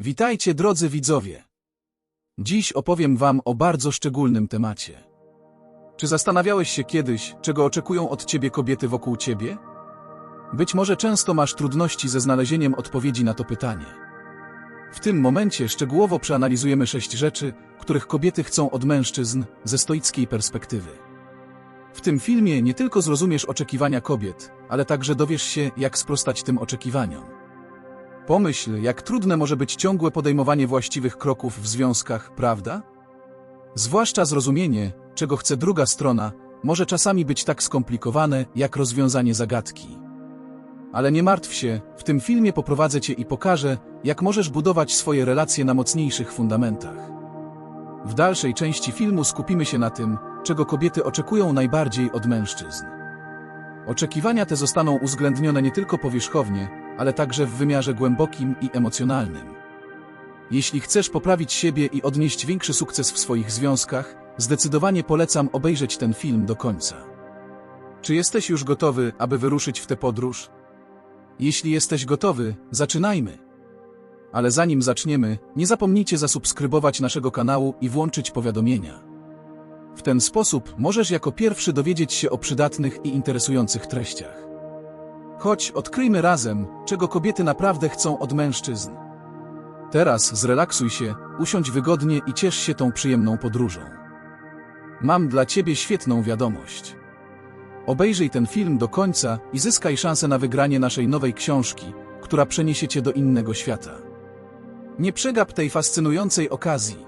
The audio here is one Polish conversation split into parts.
Witajcie drodzy widzowie. Dziś opowiem wam o bardzo szczególnym temacie. Czy zastanawiałeś się kiedyś, czego oczekują od ciebie kobiety wokół ciebie? Być może często masz trudności ze znalezieniem odpowiedzi na to pytanie. W tym momencie szczegółowo przeanalizujemy sześć rzeczy, których kobiety chcą od mężczyzn ze stoickiej perspektywy. W tym filmie nie tylko zrozumiesz oczekiwania kobiet, ale także dowiesz się, jak sprostać tym oczekiwaniom. Pomyśl, jak trudne może być ciągłe podejmowanie właściwych kroków w związkach, prawda? Zwłaszcza zrozumienie, czego chce druga strona, może czasami być tak skomplikowane, jak rozwiązanie zagadki. Ale nie martw się, w tym filmie poprowadzę cię i pokażę, jak możesz budować swoje relacje na mocniejszych fundamentach. W dalszej części filmu skupimy się na tym, czego kobiety oczekują najbardziej od mężczyzn. Oczekiwania te zostaną uwzględnione nie tylko powierzchownie, ale także w wymiarze głębokim i emocjonalnym. Jeśli chcesz poprawić siebie i odnieść większy sukces w swoich związkach, zdecydowanie polecam obejrzeć ten film do końca. Czy jesteś już gotowy, aby wyruszyć w tę podróż? Jeśli jesteś gotowy, zaczynajmy. Ale zanim zaczniemy, nie zapomnijcie zasubskrybować naszego kanału i włączyć powiadomienia. W ten sposób możesz jako pierwszy dowiedzieć się o przydatnych i interesujących treściach. Chodź, odkryjmy razem, czego kobiety naprawdę chcą od mężczyzn. Teraz zrelaksuj się, usiądź wygodnie i ciesz się tą przyjemną podróżą. Mam dla ciebie świetną wiadomość. Obejrzyj ten film do końca i zyskaj szansę na wygranie naszej nowej książki, która przeniesie cię do innego świata. Nie przegap tej fascynującej okazji.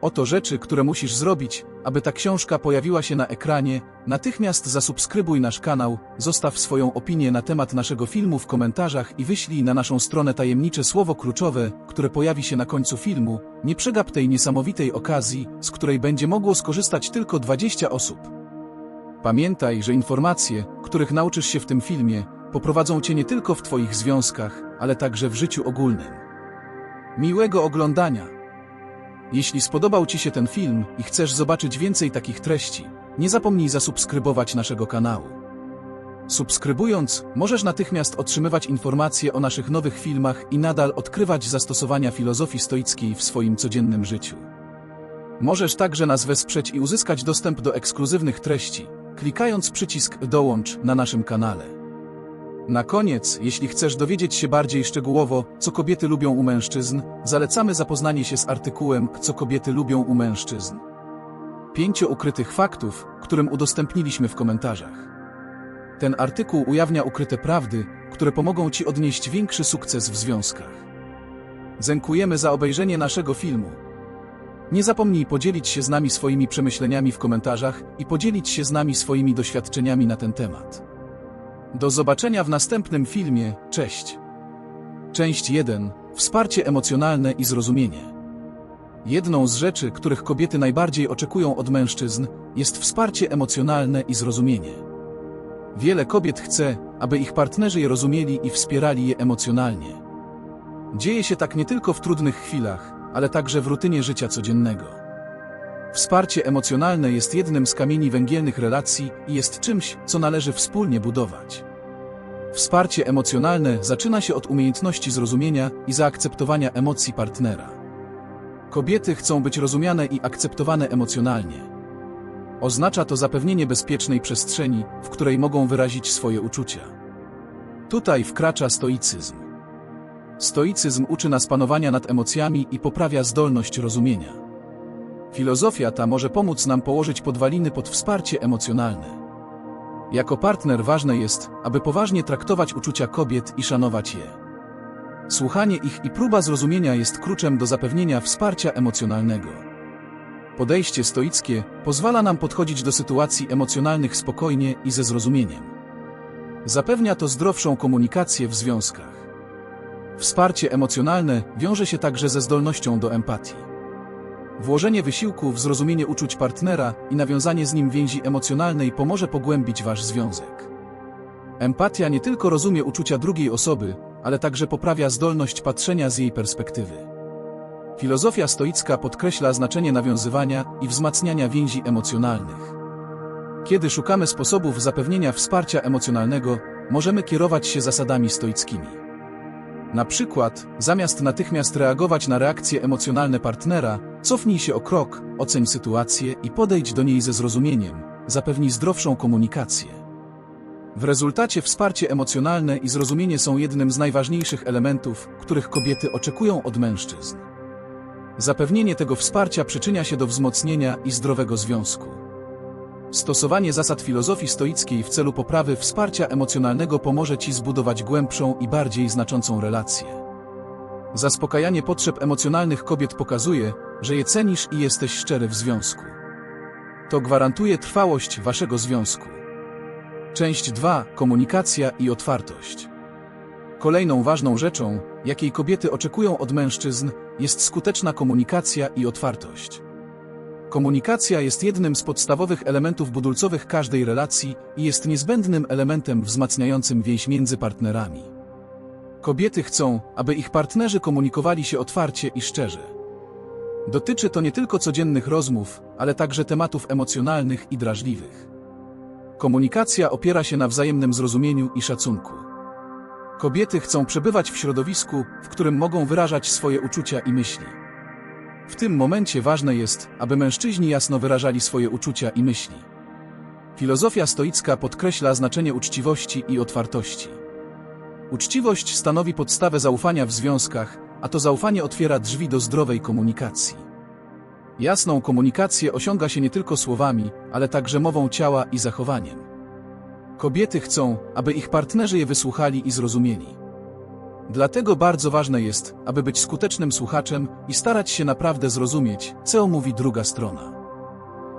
Oto rzeczy, które musisz zrobić, aby ta książka pojawiła się na ekranie. Natychmiast zasubskrybuj nasz kanał, zostaw swoją opinię na temat naszego filmu w komentarzach i wyślij na naszą stronę tajemnicze słowo kluczowe, które pojawi się na końcu filmu. Nie przegap tej niesamowitej okazji, z której będzie mogło skorzystać tylko 20 osób. Pamiętaj, że informacje, których nauczysz się w tym filmie, poprowadzą cię nie tylko w twoich związkach, ale także w życiu ogólnym. Miłego oglądania! Jeśli spodobał Ci się ten film i chcesz zobaczyć więcej takich treści, nie zapomnij zasubskrybować naszego kanału. Subskrybując, możesz natychmiast otrzymywać informacje o naszych nowych filmach i nadal odkrywać zastosowania filozofii stoickiej w swoim codziennym życiu. Możesz także nas wesprzeć i uzyskać dostęp do ekskluzywnych treści, klikając przycisk Dołącz na naszym kanale. Na koniec, jeśli chcesz dowiedzieć się bardziej szczegółowo, co kobiety lubią u mężczyzn, zalecamy zapoznanie się z artykułem Co kobiety lubią u mężczyzn. Pięciu ukrytych faktów, którym udostępniliśmy w komentarzach. Ten artykuł ujawnia ukryte prawdy, które pomogą Ci odnieść większy sukces w związkach. Dziękujemy za obejrzenie naszego filmu. Nie zapomnij podzielić się z nami swoimi przemyśleniami w komentarzach i podzielić się z nami swoimi doświadczeniami na ten temat. Do zobaczenia w następnym filmie. Cześć. Część 1. Wsparcie emocjonalne i zrozumienie. Jedną z rzeczy, których kobiety najbardziej oczekują od mężczyzn, jest wsparcie emocjonalne i zrozumienie. Wiele kobiet chce, aby ich partnerzy je rozumieli i wspierali je emocjonalnie. Dzieje się tak nie tylko w trudnych chwilach, ale także w rutynie życia codziennego. Wsparcie emocjonalne jest jednym z kamieni węgielnych relacji i jest czymś, co należy wspólnie budować. Wsparcie emocjonalne zaczyna się od umiejętności zrozumienia i zaakceptowania emocji partnera. Kobiety chcą być rozumiane i akceptowane emocjonalnie. Oznacza to zapewnienie bezpiecznej przestrzeni, w której mogą wyrazić swoje uczucia. Tutaj wkracza stoicyzm. Stoicyzm uczy nas panowania nad emocjami i poprawia zdolność rozumienia. Filozofia ta może pomóc nam położyć podwaliny pod wsparcie emocjonalne. Jako partner ważne jest, aby poważnie traktować uczucia kobiet i szanować je. Słuchanie ich i próba zrozumienia jest kluczem do zapewnienia wsparcia emocjonalnego. Podejście stoickie pozwala nam podchodzić do sytuacji emocjonalnych spokojnie i ze zrozumieniem. Zapewnia to zdrowszą komunikację w związkach. Wsparcie emocjonalne wiąże się także ze zdolnością do empatii. Włożenie wysiłku w zrozumienie uczuć partnera i nawiązanie z nim więzi emocjonalnej pomoże pogłębić wasz związek. Empatia nie tylko rozumie uczucia drugiej osoby, ale także poprawia zdolność patrzenia z jej perspektywy. Filozofia stoicka podkreśla znaczenie nawiązywania i wzmacniania więzi emocjonalnych. Kiedy szukamy sposobów zapewnienia wsparcia emocjonalnego, możemy kierować się zasadami stoickimi. Na przykład, zamiast natychmiast reagować na reakcje emocjonalne partnera, cofnij się o krok, oceń sytuację i podejdź do niej ze zrozumieniem, zapewni zdrowszą komunikację. W rezultacie wsparcie emocjonalne i zrozumienie są jednym z najważniejszych elementów, których kobiety oczekują od mężczyzn. Zapewnienie tego wsparcia przyczynia się do wzmocnienia i zdrowego związku. Stosowanie zasad filozofii stoickiej w celu poprawy wsparcia emocjonalnego pomoże Ci zbudować głębszą i bardziej znaczącą relację. Zaspokajanie potrzeb emocjonalnych kobiet pokazuje, że je cenisz i jesteś szczery w związku. To gwarantuje trwałość Waszego związku. Część 2. Komunikacja i otwartość. Kolejną ważną rzeczą, jakiej kobiety oczekują od mężczyzn, jest skuteczna komunikacja i otwartość. Komunikacja jest jednym z podstawowych elementów budulcowych każdej relacji i jest niezbędnym elementem wzmacniającym więź między partnerami. Kobiety chcą, aby ich partnerzy komunikowali się otwarcie i szczerze. Dotyczy to nie tylko codziennych rozmów, ale także tematów emocjonalnych i drażliwych. Komunikacja opiera się na wzajemnym zrozumieniu i szacunku. Kobiety chcą przebywać w środowisku, w którym mogą wyrażać swoje uczucia i myśli. W tym momencie ważne jest, aby mężczyźni jasno wyrażali swoje uczucia i myśli. Filozofia stoicka podkreśla znaczenie uczciwości i otwartości. Uczciwość stanowi podstawę zaufania w związkach, a to zaufanie otwiera drzwi do zdrowej komunikacji. Jasną komunikację osiąga się nie tylko słowami, ale także mową ciała i zachowaniem. Kobiety chcą, aby ich partnerzy je wysłuchali i zrozumieli. Dlatego bardzo ważne jest, aby być skutecznym słuchaczem i starać się naprawdę zrozumieć, co mówi druga strona.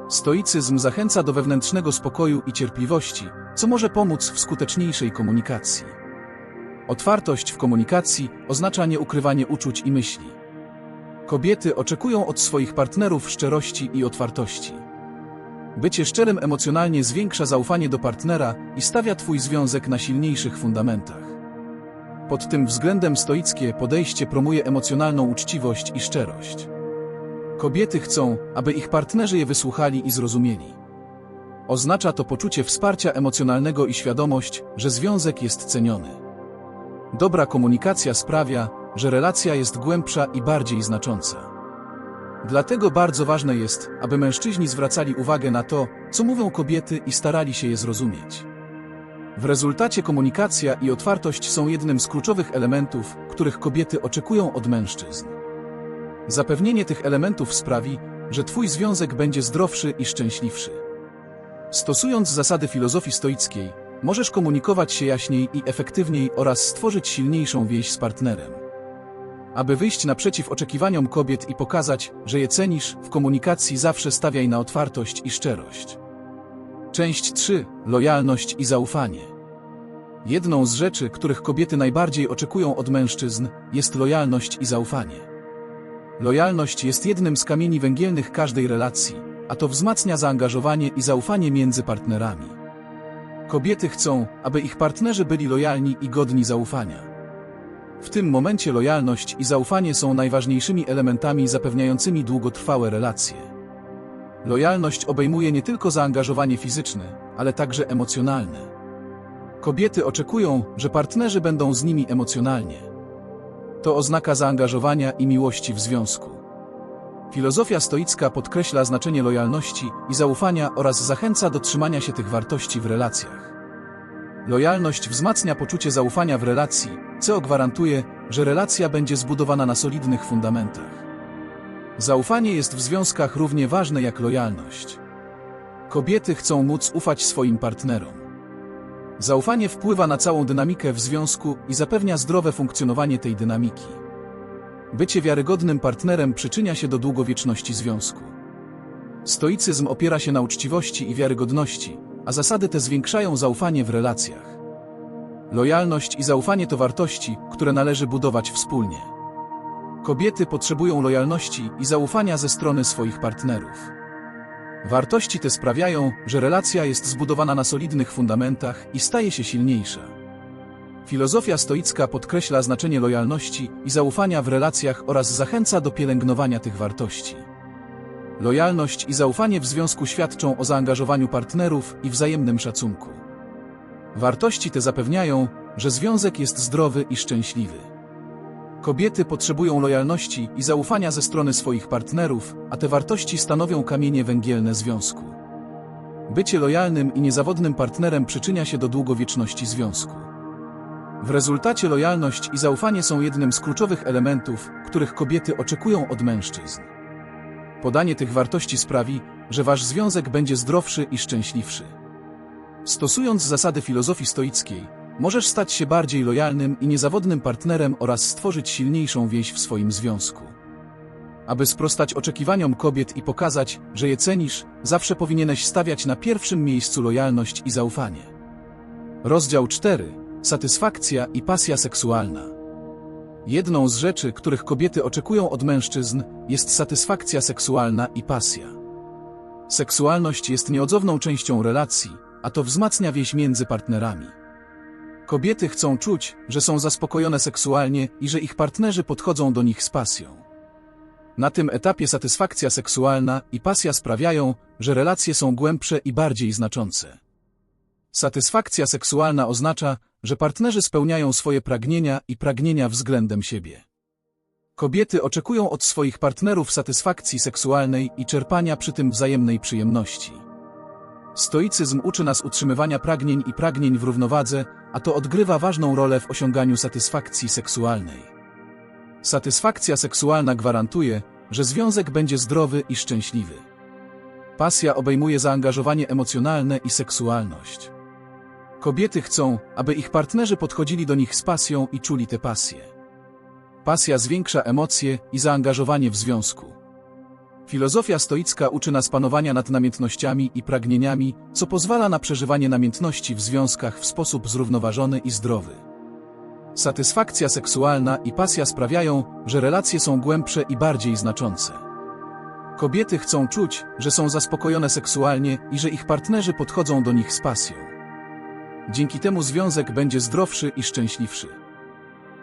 Stoicyzm zachęca do wewnętrznego spokoju i cierpliwości, co może pomóc w skuteczniejszej komunikacji. Otwartość w komunikacji oznacza nieukrywanie uczuć i myśli. Kobiety oczekują od swoich partnerów szczerości i otwartości. Bycie szczerym emocjonalnie zwiększa zaufanie do partnera i stawia Twój związek na silniejszych fundamentach. Pod tym względem stoickie podejście promuje emocjonalną uczciwość i szczerość. Kobiety chcą, aby ich partnerzy je wysłuchali i zrozumieli. Oznacza to poczucie wsparcia emocjonalnego i świadomość, że związek jest ceniony. Dobra komunikacja sprawia, że relacja jest głębsza i bardziej znacząca. Dlatego bardzo ważne jest, aby mężczyźni zwracali uwagę na to, co mówią kobiety i starali się je zrozumieć. W rezultacie komunikacja i otwartość są jednym z kluczowych elementów, których kobiety oczekują od mężczyzn. Zapewnienie tych elementów sprawi, że Twój związek będzie zdrowszy i szczęśliwszy. Stosując zasady filozofii stoickiej, możesz komunikować się jaśniej i efektywniej oraz stworzyć silniejszą więź z partnerem. Aby wyjść naprzeciw oczekiwaniom kobiet i pokazać, że je cenisz, w komunikacji zawsze stawiaj na otwartość i szczerość. Część 3. Lojalność i zaufanie. Jedną z rzeczy, których kobiety najbardziej oczekują od mężczyzn, jest lojalność i zaufanie. Lojalność jest jednym z kamieni węgielnych każdej relacji, a to wzmacnia zaangażowanie i zaufanie między partnerami. Kobiety chcą, aby ich partnerzy byli lojalni i godni zaufania. W tym momencie lojalność i zaufanie są najważniejszymi elementami zapewniającymi długotrwałe relacje. Lojalność obejmuje nie tylko zaangażowanie fizyczne, ale także emocjonalne. Kobiety oczekują, że partnerzy będą z nimi emocjonalnie. To oznaka zaangażowania i miłości w związku. Filozofia stoicka podkreśla znaczenie lojalności i zaufania oraz zachęca do trzymania się tych wartości w relacjach. Lojalność wzmacnia poczucie zaufania w relacji, co gwarantuje, że relacja będzie zbudowana na solidnych fundamentach. Zaufanie jest w związkach równie ważne jak lojalność. Kobiety chcą móc ufać swoim partnerom. Zaufanie wpływa na całą dynamikę w związku i zapewnia zdrowe funkcjonowanie tej dynamiki. Bycie wiarygodnym partnerem przyczynia się do długowieczności związku. Stoicyzm opiera się na uczciwości i wiarygodności, a zasady te zwiększają zaufanie w relacjach. Lojalność i zaufanie to wartości, które należy budować wspólnie. Kobiety potrzebują lojalności i zaufania ze strony swoich partnerów. Wartości te sprawiają, że relacja jest zbudowana na solidnych fundamentach i staje się silniejsza. Filozofia stoicka podkreśla znaczenie lojalności i zaufania w relacjach oraz zachęca do pielęgnowania tych wartości. Lojalność i zaufanie w związku świadczą o zaangażowaniu partnerów i wzajemnym szacunku. Wartości te zapewniają, że związek jest zdrowy i szczęśliwy. Kobiety potrzebują lojalności i zaufania ze strony swoich partnerów, a te wartości stanowią kamienie węgielne związku. Bycie lojalnym i niezawodnym partnerem przyczynia się do długowieczności związku. W rezultacie lojalność i zaufanie są jednym z kluczowych elementów, których kobiety oczekują od mężczyzn. Podanie tych wartości sprawi, że wasz związek będzie zdrowszy i szczęśliwszy. Stosując zasady filozofii stoickiej, możesz stać się bardziej lojalnym i niezawodnym partnerem oraz stworzyć silniejszą więź w swoim związku. Aby sprostać oczekiwaniom kobiet i pokazać, że je cenisz, zawsze powinieneś stawiać na pierwszym miejscu lojalność i zaufanie. Rozdział 4. Satysfakcja i pasja seksualna. Jedną z rzeczy, których kobiety oczekują od mężczyzn, jest satysfakcja seksualna i pasja. Seksualność jest nieodzowną częścią relacji, a to wzmacnia więź między partnerami. Kobiety chcą czuć, że są zaspokojone seksualnie i że ich partnerzy podchodzą do nich z pasją. Na tym etapie satysfakcja seksualna i pasja sprawiają, że relacje są głębsze i bardziej znaczące. Satysfakcja seksualna oznacza, że partnerzy spełniają swoje pragnienia i pragnienia względem siebie. Kobiety oczekują od swoich partnerów satysfakcji seksualnej i czerpania przy tym wzajemnej przyjemności. Stoicyzm uczy nas utrzymywania pragnień i pragnień w równowadze, a to odgrywa ważną rolę w osiąganiu satysfakcji seksualnej. Satysfakcja seksualna gwarantuje, że związek będzie zdrowy i szczęśliwy. Pasja obejmuje zaangażowanie emocjonalne i seksualność. Kobiety chcą, aby ich partnerzy podchodzili do nich z pasją i czuli tę pasję. Pasja zwiększa emocje i zaangażowanie w związku. Filozofia stoicka uczy nas panowania nad namiętnościami i pragnieniami, co pozwala na przeżywanie namiętności w związkach w sposób zrównoważony i zdrowy. Satysfakcja seksualna i pasja sprawiają, że relacje są głębsze i bardziej znaczące. Kobiety chcą czuć, że są zaspokojone seksualnie i że ich partnerzy podchodzą do nich z pasją. Dzięki temu związek będzie zdrowszy i szczęśliwszy.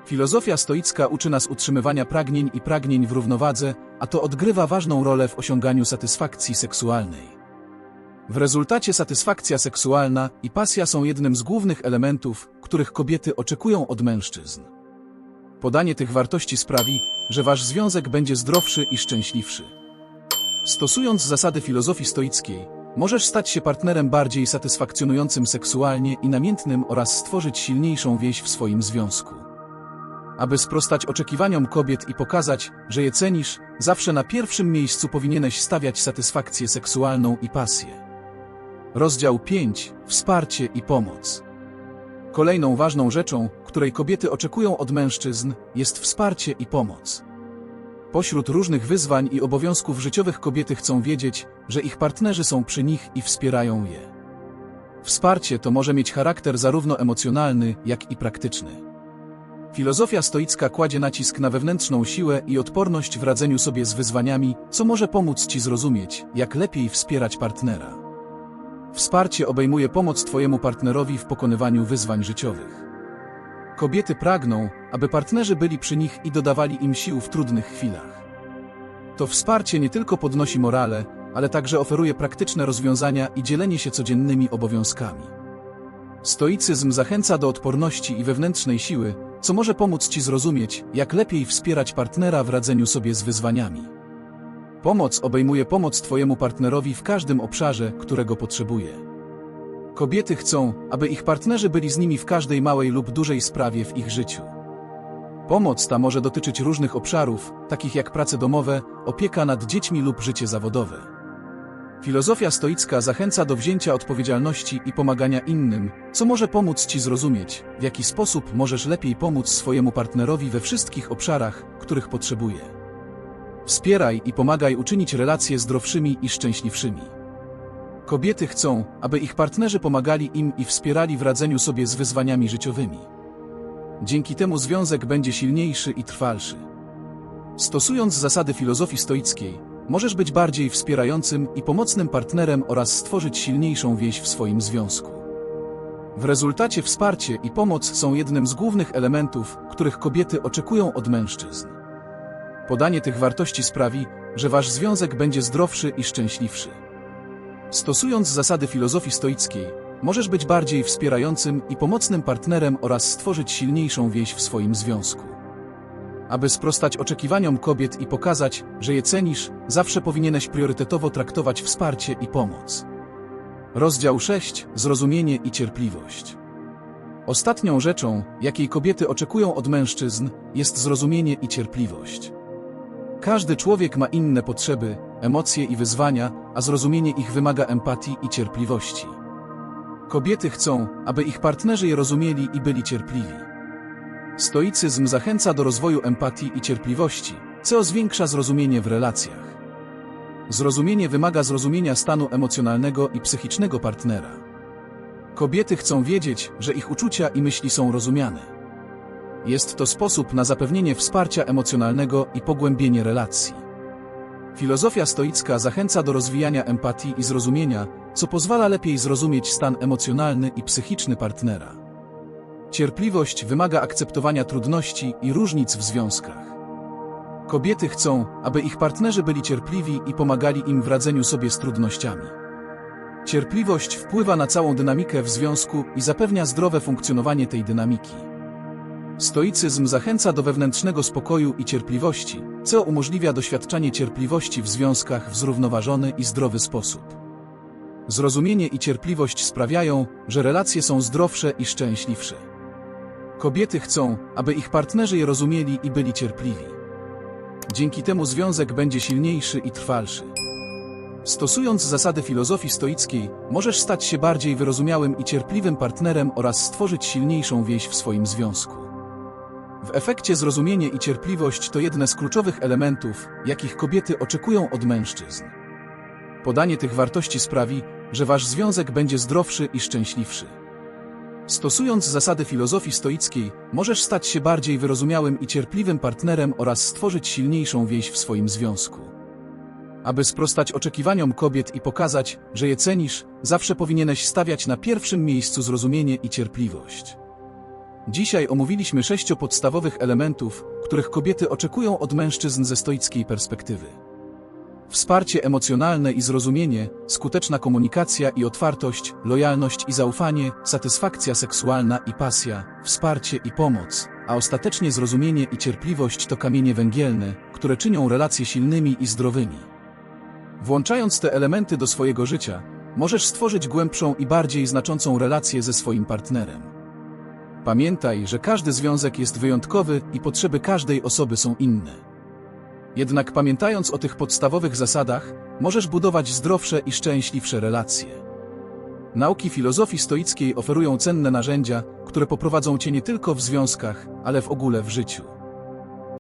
Filozofia stoicka uczy nas utrzymywania pragnień i pragnień w równowadze, a to odgrywa ważną rolę w osiąganiu satysfakcji seksualnej. W rezultacie satysfakcja seksualna i pasja są jednym z głównych elementów, których kobiety oczekują od mężczyzn. Podanie tych wartości sprawi, że wasz związek będzie zdrowszy i szczęśliwszy. Stosując zasady filozofii stoickiej, możesz stać się partnerem bardziej satysfakcjonującym seksualnie i namiętnym oraz stworzyć silniejszą więź w swoim związku. Aby sprostać oczekiwaniom kobiet i pokazać, że je cenisz, zawsze na pierwszym miejscu powinieneś stawiać satysfakcję seksualną i pasję. Rozdział 5. Wsparcie i pomoc. Kolejną ważną rzeczą, której kobiety oczekują od mężczyzn, jest wsparcie i pomoc. Pośród różnych wyzwań i obowiązków życiowych kobiety chcą wiedzieć, że ich partnerzy są przy nich i wspierają je. Wsparcie to może mieć charakter zarówno emocjonalny, jak i praktyczny. Filozofia stoicka kładzie nacisk na wewnętrzną siłę i odporność w radzeniu sobie z wyzwaniami, co może pomóc Ci zrozumieć, jak lepiej wspierać partnera. Wsparcie obejmuje pomoc Twojemu partnerowi w pokonywaniu wyzwań życiowych. Kobiety pragną, aby partnerzy byli przy nich i dodawali im sił w trudnych chwilach. To wsparcie nie tylko podnosi morale, ale także oferuje praktyczne rozwiązania i dzielenie się codziennymi obowiązkami. Stoicyzm zachęca do odporności i wewnętrznej siły, co może pomóc Ci zrozumieć, jak lepiej wspierać partnera w radzeniu sobie z wyzwaniami. Pomoc obejmuje pomoc Twojemu partnerowi w każdym obszarze, którego potrzebuje. Kobiety chcą, aby ich partnerzy byli z nimi w każdej małej lub dużej sprawie w ich życiu. Pomoc ta może dotyczyć różnych obszarów, takich jak prace domowe, opieka nad dziećmi lub życie zawodowe. Filozofia stoicka zachęca do wzięcia odpowiedzialności i pomagania innym, co może pomóc Ci zrozumieć, w jaki sposób możesz lepiej pomóc swojemu partnerowi we wszystkich obszarach, których potrzebuje. Wspieraj i pomagaj uczynić relacje zdrowszymi i szczęśliwszymi. Kobiety chcą, aby ich partnerzy pomagali im i wspierali w radzeniu sobie z wyzwaniami życiowymi. Dzięki temu związek będzie silniejszy i trwalszy. Stosując zasady filozofii stoickiej, możesz być bardziej wspierającym i pomocnym partnerem oraz stworzyć silniejszą więź w swoim związku. W rezultacie wsparcie i pomoc są jednym z głównych elementów, których kobiety oczekują od mężczyzn. Podanie tych wartości sprawi, że wasz związek będzie zdrowszy i szczęśliwszy. Stosując zasady filozofii stoickiej, możesz być bardziej wspierającym i pomocnym partnerem oraz stworzyć silniejszą więź w swoim związku. Aby sprostać oczekiwaniom kobiet i pokazać, że je cenisz, zawsze powinieneś priorytetowo traktować wsparcie i pomoc. Rozdział 6. Zrozumienie i cierpliwość. Ostatnią rzeczą, jakiej kobiety oczekują od mężczyzn, jest zrozumienie i cierpliwość. Każdy człowiek ma inne potrzeby, emocje i wyzwania, a zrozumienie ich wymaga empatii i cierpliwości. Kobiety chcą, aby ich partnerzy je rozumieli i byli cierpliwi. Stoicyzm zachęca do rozwoju empatii i cierpliwości, co zwiększa zrozumienie w relacjach. Zrozumienie wymaga zrozumienia stanu emocjonalnego i psychicznego partnera. Kobiety chcą wiedzieć, że ich uczucia i myśli są rozumiane. Jest to sposób na zapewnienie wsparcia emocjonalnego i pogłębienie relacji. Filozofia stoicka zachęca do rozwijania empatii i zrozumienia, co pozwala lepiej zrozumieć stan emocjonalny i psychiczny partnera. Cierpliwość wymaga akceptowania trudności i różnic w związkach. Kobiety chcą, aby ich partnerzy byli cierpliwi i pomagali im w radzeniu sobie z trudnościami. Cierpliwość wpływa na całą dynamikę w związku i zapewnia zdrowe funkcjonowanie tej dynamiki. Stoicyzm zachęca do wewnętrznego spokoju i cierpliwości, co umożliwia doświadczanie cierpliwości w związkach w zrównoważony i zdrowy sposób. Zrozumienie i cierpliwość sprawiają, że relacje są zdrowsze i szczęśliwsze. Kobiety chcą, aby ich partnerzy je rozumieli i byli cierpliwi. Dzięki temu związek będzie silniejszy i trwalszy. Stosując zasady filozofii stoickiej, możesz stać się bardziej wyrozumiałym i cierpliwym partnerem oraz stworzyć silniejszą więź w swoim związku. W efekcie zrozumienie i cierpliwość to jedne z kluczowych elementów, jakich kobiety oczekują od mężczyzn. Podanie tych wartości sprawi, że wasz związek będzie zdrowszy i szczęśliwszy. Stosując zasady filozofii stoickiej, możesz stać się bardziej wyrozumiałym i cierpliwym partnerem oraz stworzyć silniejszą więź w swoim związku. Aby sprostać oczekiwaniom kobiet i pokazać, że je cenisz, zawsze powinieneś stawiać na pierwszym miejscu zrozumienie i cierpliwość. Dzisiaj omówiliśmy sześć podstawowych elementów, których kobiety oczekują od mężczyzn ze stoickiej perspektywy. Wsparcie emocjonalne i zrozumienie, skuteczna komunikacja i otwartość, lojalność i zaufanie, satysfakcja seksualna i pasja, wsparcie i pomoc, a ostatecznie zrozumienie i cierpliwość to kamienie węgielne, które czynią relacje silnymi i zdrowymi. Włączając te elementy do swojego życia, możesz stworzyć głębszą i bardziej znaczącą relację ze swoim partnerem. Pamiętaj, że każdy związek jest wyjątkowy i potrzeby każdej osoby są inne. Jednak pamiętając o tych podstawowych zasadach, możesz budować zdrowsze i szczęśliwsze relacje. Nauki filozofii stoickiej oferują cenne narzędzia, które poprowadzą cię nie tylko w związkach, ale w ogóle w życiu.